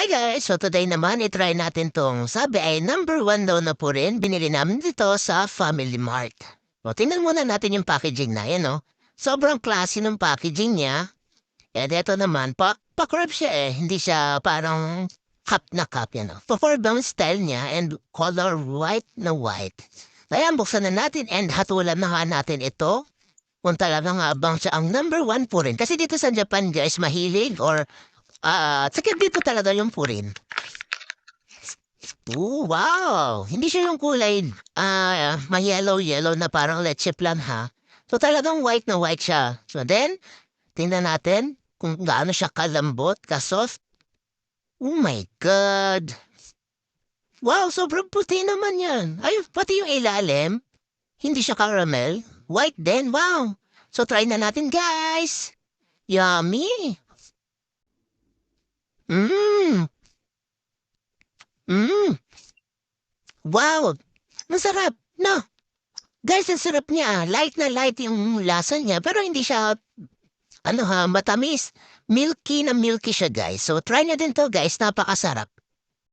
Hi guys! So today naman, itry natin tong sabi ay number one daw na po rin. Binili namin dito sa Family Mart. O, tingnan muna natin yung packaging na yan, no? Sobrang classy ng packaging niya. And eto naman, pa pa-curve siya eh. Hindi siya parang cup na cup yan, no? Pa-four-bound style niya and color white na white. Kaya buksan na natin and hatulan na nga natin ito kung talaga nga bang siya ang number one po rin. Kasi dito sa Japan, guys, mahilig or Ah, uh, dito talaga yung purin. Oh, wow! Hindi siya yung kulay, ah, may yellow-yellow na parang leche plan, ha? So, talagang white na white siya. So, then, tingnan natin kung gaano siya kalambot, kasoft. Oh my God! Wow, sobrang puti naman yan. Ay, pati yung ilalim. Hindi siya caramel. White din, wow! So, try na natin, guys! Yummy! Mmm! Mmm! Wow! Masarap, no? Guys, ang sarap niya. Light na light yung lasa niya, pero hindi siya, ano ha, matamis. Milky na milky siya, guys. So, try niyo din to, guys. Napakasarap.